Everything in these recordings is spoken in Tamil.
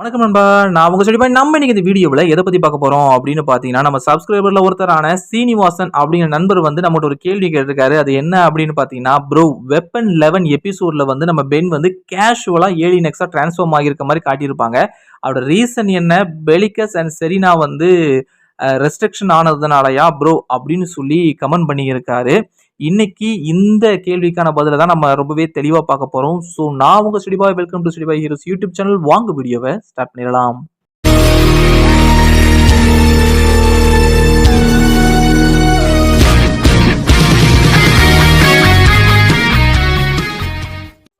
வணக்கம் நண்பா. நான் உங்க சொல்லி நம்ம இன்னைக்கு இந்த வீடியோவில் எதை பத்தி பார்க்க போறோம் அப்படின்னு பார்த்தீங்கன்னா நம்ம சப்ஸ்கிரைபர்ல ஒருத்தரான சீனிவாசன் அப்படிங்கிற நண்பர் வந்து நம்மகிட்ட ஒரு கேள்வி கேட்டிருக்காரு. அது என்ன அப்படின்னு பார்த்தீங்கன்னா ப்ரோ வெப்பன் லெவன் எபிசோட்ல வந்து நம்ம பென் வந்து கேஷுவலா ஏழி நெக்ஸா டிரான்ஸ்ஃபார்ம் ஆகியிருக்க மாதிரி காட்டியிருப்பாங்க. அவரோட ரீசன் என்ன? பெலிகஸ் அண்ட் செரினா வந்து ரெஸ்ட்ரிக்ஷன் ஆனதுனாலயா ப்ரோ அப்படின்னு சொல்லி கமெண்ட் பண்ணியிருக்காரு. இன்னைக்கு இந்த கேள்விக்கான பதிலை தான் நம்ம ரொம்பவே தெளிவாக பார்க்க போகிறோம் ஸோ நான் உங்கள் study boy welcome to study boy heroes YouTube channel வாங்க வீடியோவை ஸ்டார்ட் பண்ணிடலாம்.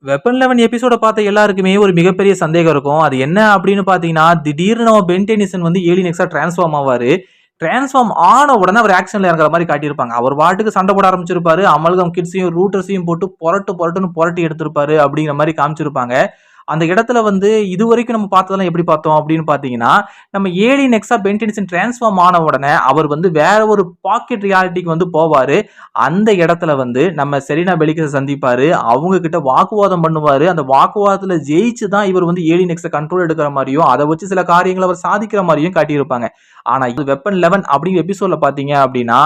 வெப்பன் லெவன் எபிசோட பார்த்த எல்லாருக்குமே ஒரு மிகப்பெரிய சந்தேகம் இருக்கும். அது என்ன அப்படின்னு பார்த்தீங்கன்னா திடீர்னு நம்ம பென்டெனிசன் வந்து ஏழி நெக்ஸா டிரான்ஸ்ஃபார்ம் ஆவாரு. டிரான்ஸ்ஃபார்ம் ஆன உடனே அவர் ஆக்ஷன்ல இறங்குற மாதிரி காட்டியிருப்பாங்க. அவர் வாட்டுக்கு சண்டை போட ஆரம்பிச்சிருப்பாரு. அமல்கம் கிட்ஸையும் ரூட்டர்ஸையும் போட்டு புரட்டு புரட்டுன்னு புரட்டி எடுத்திருப்பாரு அப்படிங்கிற மாதிரி காமிச்சிருப்பாங்க. அந்த இடத்துல வந்து இது வரைக்கும் நம்ம பார்த்ததெல்லாம் எப்படி பார்த்தோம் அப்படின்னு பார்த்தீங்கன்னா நம்ம ஏழி நெக்ஸா பென்டென்சன் டிரான்ஸ்ஃபார்ம் ஆன உடனே அவர் வந்து வேற ஒரு பாக்கெட் ரியாலிட்டிக்கு வந்து போவார். அந்த இடத்துல வந்து நம்ம செரீனா பெலிக்கஸை சந்திப்பார். அவங்க கிட்ட வாக்குவாதம் பண்ணுவார். அந்த வாக்குவாதத்தில் ஜெயிச்சு தான் இவர் வந்து ஏடி நெக்ஸை கண்ட்ரோல் எடுக்கிற மாதிரியும் அதை வச்சு சில காரியங்களை அவர் சாதிக்கிற மாதிரியும் காட்டியிருப்பாங்க. ஆனால் இது வெப்பன் லெவன் அப்படிங்கிற எபிசோட்ல பார்த்தீங்க அப்படின்னா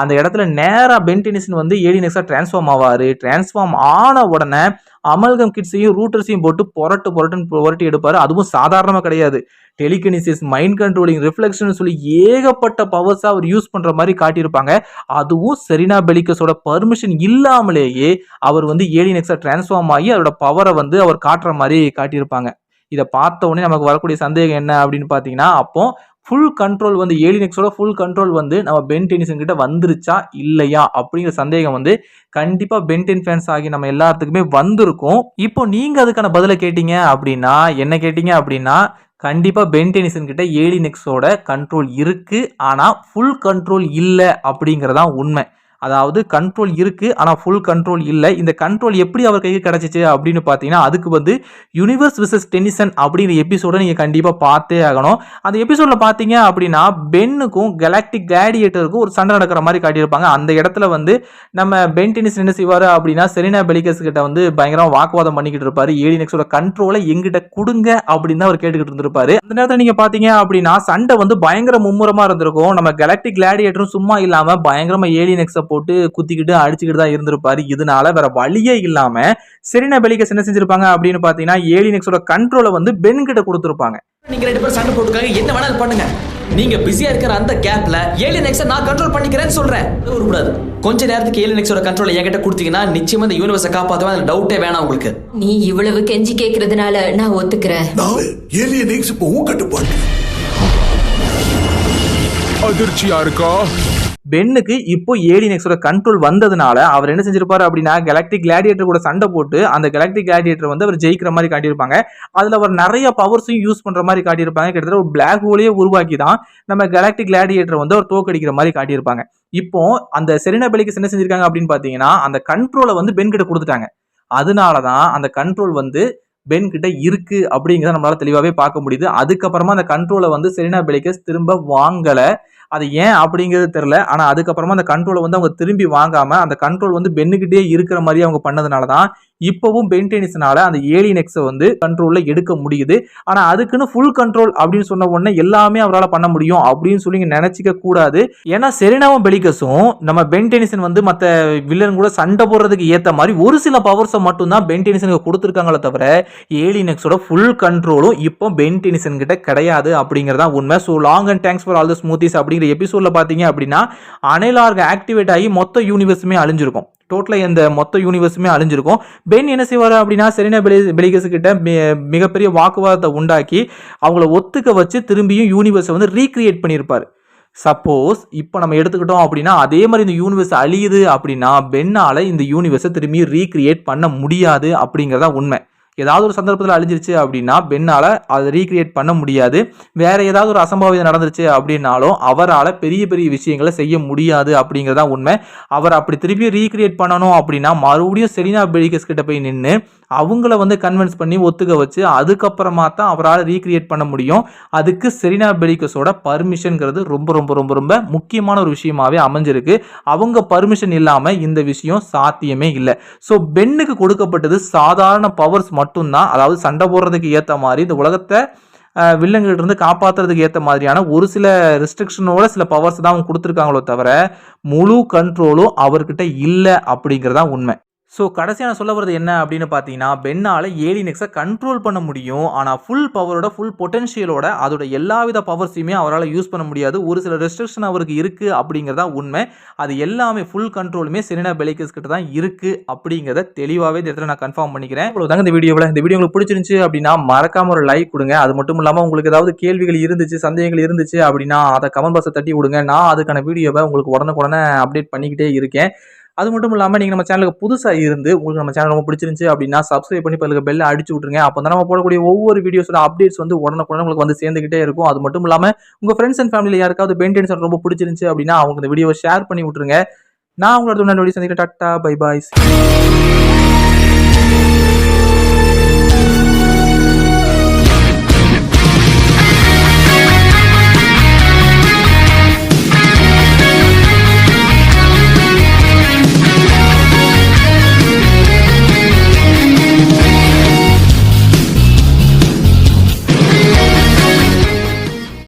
அந்த இடத்துல நேராக பென்டெனிசன் வந்து ஏடி நெக்ஸாக டிரான்ஸ்ஃபார்ம் ஆவார். டிரான்ஸ்ஃபார்ம் ஆன உடனே அமல்கம் கிட்ஸையும் ரூட்டர்ஸையும் போட்டு புரட்டு புரட்டுன்னு புரட்டி எடுப்பார். அதுவும் சாதாரணமாக கிடையாது. டெலிகனிசிஸ் மைண்ட் கண்ட்ரோலிங் ரிஃப்ளெக்ஷன் சொல்லி ஏகப்பட்ட பவர்ஸை அவர் யூஸ் பண்ணுற மாதிரி காட்டியிருப்பாங்க. அதுவும் செரினா பெலிகஸோட பர்மிஷன் இல்லாமலேயே அவர் வந்து ஏலினெக்ஸாக டிரான்ஸ்ஃபார்ம் ஆகி அதோட பவரை வந்து அவர் காட்டுற மாதிரி காட்டியிருப்பாங்க. இதை பார்த்த உடனே நமக்கு வரக்கூடிய சந்தேகம் என்ன அப்படின்னு பார்த்தீங்கன்னா அப்போ ஃபுல் கண்ட்ரோல் வந்து ஏலினெக்ஸோட ஃபுல் கண்ட்ரோல் வந்து நம்ம பென் டெனிசன் கிட்ட வந்துருச்சா இல்லையா அப்படிங்கிற சந்தேகம் வந்து கண்டிப்பாக பென்டென் ஃபேன்ஸ் ஆகி நம்ம எல்லாத்துக்குமே வந்திருக்கும். இப்போ நீங்கள் அதுக்கான பதிலை கேட்டீங்க அப்படின்னா என்ன கேட்டீங்க அப்படின்னா கண்டிப்பாக பென் டெனிசன் கிட்ட ஏலினெக்ஸோட கண்ட்ரோல் இருக்குது ஆனால் ஃபுல் கண்ட்ரோல் இல்லை அப்படிங்கிறதான் உண்மை. அதாவது கண்ட்ரோல் இருக்குது ஆனால் ஃபுல் கண்ட்ரோல் இல்லை. இந்த கண்ட்ரோல் எப்படி அவர் கைக்கு கிடைச்சிச்சு அப்படின்னு பார்த்தீங்கன்னா அதுக்கு வந்து யூனிவர்ஸ் விசஸ் டென்னிசன் அப்படிங்கிற எபிசோடை நீங்கள் கண்டிப்பாக பார்த்தே ஆகணும். அந்த எபிசோடில் பார்த்தீங்க அப்படின்னா பென்னுக்கும் கெலாக்டிக் கிளாடியேட்டருக்கும் ஒரு சண்டை நடக்கிற மாதிரி காட்டியிருப்பாங்க. அந்த இடத்துல வந்து நம்ம பென் டென்னிஸ் என்ன செய்வார் அப்படின்னா செரினா பெலிகஸ் கிட்ட வந்து பயங்கரமாக வாக்குவாதம் பண்ணிக்கிட்டு இருப்பார். ஏடினெக்ஸோட கண்ட்ரோலை எங்கிட்ட கொடுங்க அப்படின்னு தான் அவர் கேட்டுக்கிட்டு இருந்திருப்பாரு. அந்த நேரத்தில் நீங்கள் பார்த்தீங்க அப்படின்னா சண்டை வந்து பயங்கர மும்முரமாக இருந்திருக்கும். நம்ம கெலாக்டிக் கிளாடியேட்டரும் சும்மா இல்லாமல் பயங்கரமாக ஏலினெக்ஸை போட்டு குத்திக்கிட்டு அடிச்சுக்கிட்டு தான் இருந்திருப்பாரு. இதனால வேற வழியே இல்லாம செரினா பெலிகஸ் என்ன செஞ்சிருப்பாங்க அப்படின்னு பாத்தீங்கன்னா ஏலினெக்ஸோட கண்ட்ரோலை வந்து பென் கிட்ட கொடுத்துருப்பாங்க. நீங்க ரெண்டு பேரும் சண்டை போட்டுக்காங்க என்ன வேணாலும் பண்ணுங்க. நீங்க பிஸியா இருக்கிற அந்த கேப்ல ஏலியன் நான் கண்ட்ரோல் பண்ணிக்கிறேன்னு சொல்றேன். கூடாது கொஞ்ச நேரத்துக்கு ஏலியன் எக்ஸோட கண்ட்ரோல் என்கிட்ட கொடுத்தீங்கன்னா நிச்சயமா இந்த யூனிவர்ஸை காப்பாத்துவேன். அதுல டவுட்டே வேணாம் உங்களுக்கு. நீ இவ்வளவு கெஞ்சி கேக்குறதுனால நான் ஒத்துக்கிறேன். ஏலியன் எக்ஸ் இப்போ உன் கட்டுப்பாட்டு அதிர்ச்சியா இருக்கா? பென்னுக்கு இப்போ ஏலினெக்ஸோட கண்ட்ரோல் வந்ததுனால அவர் என்ன செஞ்சிருப்பாரு அப்படின்னா கெலக்டிக் கிளாடியேட்டர் கூட சண்டை போட்டு அந்த கெலக்டிக் கிளாடியேட்டர் வந்து அவர் ஜெயிக்கிற மாதிரி காட்டியிருப்பாங்க. அதுல அவர் நிறைய பவர்ஸையும் யூஸ் பண்ற மாதிரி காட்டியிருப்பாங்க. கிட்டத்தட்ட ஒரு பிளாக் ஹோலையே உருவாக்கி தான் நம்ம கெலக்டிக் கிளாடியேட்டர் வந்து அவர் தோக்கடிக்கிற மாதிரி காட்டியிருப்பாங்க. இப்போ அந்த செரினா என்ன செஞ்சிருக்காங்க அப்படின்னு பாத்தீங்கன்னா அந்த கண்ட்ரோலை வந்து பென் கிட்ட கொடுத்துட்டாங்க. அதனால தான் அந்த கண்ட்ரோல் வந்து பென் கிட்ட இருக்கு அப்படிங்கிறத நம்மளால தெளிவாகவே பார்க்க முடியுது. அதுக்கப்புறமா அந்த கண்ட்ரோலை வந்து செரினா பெலிகஸ் திரும்ப வாங்கலை. அது ஏன் அப்படிங்கிறது தெரில ஆனால் அதுக்கப்புறமா அந்த கண்ட்ரோலை வந்து அவங்க திரும்பி வாங்காமல் அந்த கண்ட்ரோல் வந்து பென்னுக்கிட்டே இருக்கிற மாதிரி அவங்க பண்ணதுனால தான் இப்போவும் பெயின்டெனிஸ்னால அந்த ஏலியனெக்ஸை வந்து கண்ட்ரோலில் எடுக்க முடியுது. ஆனால் அதுக்குன்னு ஃபுல் கண்ட்ரோல் அப்படின்னு சொன்ன உடனே எல்லாமே அவரால் பண்ண முடியும் அப்படின்னு சொல்லி நினச்சிக்க நினைச்சிக்க கூடாது. ஏன்னா செரினாவும் பெலிகஸும் நம்ம பென்டெனிசன் வந்து மற்ற வில்லன் கூட சண்டை போடுறதுக்கு ஏற்ற மாதிரி ஒரு சில பவர்ஸை மட்டும்தான் பென்டெனிசனுக்கு கொடுத்துருக்காங்களே தவிர ஏலினெக்ஸோட ஃபுல் கண்ட்ரோலும் இப்போ பென்டெனிசன் கிட்ட கிடையாது அப்படிங்கிறதா உண்மை. So long and thanks for all the smoothies அப்படிங்கிற எபிசோடில் பார்த்தீங்க அப்படின்னா அனைலார்க ஆக்டிவேட் ஆகி மொத்த யூனிவர்ஸுமே அழிஞ்சிருக்கும். டோட்டலாக இந்த மொத்த யூனிவர்ஸுமே அழிஞ்சிருக்கும். பென் என்ன செய்வார் அப்படின்னா செரினா பெலி பெலிகஸ் கிட்ட மி- மிகப்பெரிய வாக்குவாதத்தை உண்டாக்கி அவங்கள ஒத்துக்க வச்சு திரும்பியும் யூனிவர்ஸை வந்து ரீக்ரியேட் பண்ணியிருப்பார். சப்போஸ் இப்போ நம்ம எடுத்துக்கிட்டோம் அப்படின்னா அதே மாதிரி இந்த யூனிவர்ஸ் அழியுது அப்படின்னா பென்னால் இந்த யூனிவர்ஸை திரும்பி ரீக்ரியேட் பண்ண முடியாது அப்படிங்கிறதா உண்மை. ஏதாவது ஒரு சந்தர்ப்பத்தில் அழிஞ்சிருச்சு அப்படின்னா பெண்ணால் அதை ரீக்ரியேட் பண்ண முடியாது. வேற ஏதாவது ஒரு அசம்பாவிதம் நடந்துருச்சு அப்படின்னாலும் அவரால் பெரிய பெரிய விஷயங்களை செய்ய முடியாது அப்படிங்கிறதா உண்மை. அவர் அப்படி திருப்பி ரீக்ரியேட் பண்ணணும் அப்படின்னா மறுபடியும் செலினா பெலிகஸ் கிட்ட போய் நின்று அவங்கள வந்து கன்வின்ஸ் பண்ணி ஒத்துக்க வச்சு அதுக்கப்புறமா தான் அவரால் ரீக்ரியேட் பண்ண முடியும். அதுக்கு செரினா பெலிகஸோட பர்மிஷன்ங்கிறது ரொம்ப ரொம்ப ரொம்ப ரொம்ப முக்கியமான ஒரு விஷயமாவே அமைஞ்சிருக்கு. அவங்க பர்மிஷன் இல்லாமல் இந்த விஷயம் சாத்தியமே இல்லை. ஸோ பென்னுக்கு கொடுக்கப்பட்டது சாதாரண பவர்ஸ் மட்டும்தான். அதாவது சண்டை போடுறதுக்கு ஏற்ற மாதிரி இந்த உலகத்தை வில்லங்கிட்ட இருந்து காப்பாத்துறதுக்கு ஏற்ற மாதிரியான ஒரு சில ரெஸ்ட்ரிக்ஷனோட சில பவர்ஸ் தான் அவங்க கொடுத்துருக்காங்களோ தவிர முழு கண்ட்ரோலும் அவர்கிட்ட இல்லை அப்படிங்கிறதான் உண்மை. ஸோ கடைசியாக நான் சொல்ல வர்றது என்ன அப்படின்னு பார்த்தீங்கன்னா பென்னால் ஏலினெக்ஸை கண்ட்ரோல் பண்ண முடியும். ஆனால் ஃபுல் பவரோட ஃபுல் பொட்டன்ஷியலோட அதோட எல்லாவித பவர்ஸையுமே அவரால் யூஸ் பண்ண முடியாது. ஒரு சில ரெஸ்ட்ரிக்ஷன் அவருக்கு இருக்குது அப்படிங்கிறதா உண்மை. அது எல்லாமே ஃபுல் கண்ட்ரோலுமே செரினா பெலிகஸ் கிட்ட தான் இருக்குது அப்படிங்கிறத தெளிவாகவே இந்த இடத்துல நான் கன்ஃபார்ம் பண்ணிக்கிறேன். இவ்வளோ தாங்க இந்த வீடியோவில் இந்த வீடியோ உங்களுக்கு பிடிச்சிருந்துச்சு அப்படின்னா மறக்காம ஒரு லைக் கொடுங்க. அது மட்டும் இல்லாமல் உங்களுக்கு ஏதாவது கேள்விகள் இருந்துச்சு சந்தேகங்கள் இருந்துச்சு அப்படின்னா அதை கமெண்ட் பாக்ஸை தட்டி விடுங்க. நான் அதுக்கான வீடியோவை உங்களுக்கு உடனுக்குடனே அப்டேட் பண்ணிக்கிட்டே இருக்கேன். அது மட்டும் இல்லாமல் நீங்கள் நம்ம சேனலுக்கு புதுசாக இருந்து உங்களுக்கு நம்ம சேனல் ரொம்ப பிடிச்சிருந்துச்சு அப்படின்னா சப்ஸ்கிரைப் பண்ணி பல்லுக்கு பெல்லை அடிச்சு விட்ருங்க அப்போ தான் நம்ம போடக்கூடிய ஒவ்வொரு வீடியோஸோட அப்டேட்ஸ் வந்து உடனுக்குடன் உங்களுக்கு வந்து சேர்ந்துக்கிட்டே இருக்கும். அது மட்டும் இல்லாமல் உங்கள் ஃப்ரெண்ட்ஸ் அண்ட் ஃபேமிலியில் யாருக்காவது பெயின்டென்ஸ் ரொம்ப பிடிச்சிருந்துச்சு அப்படின்னா அவங்க இந்த வீடியோவை ஷேர் பண்ணி விட்ருங்க நான் உங்களோட முன்னாடி சந்திக்கிறேன். Tata bye boys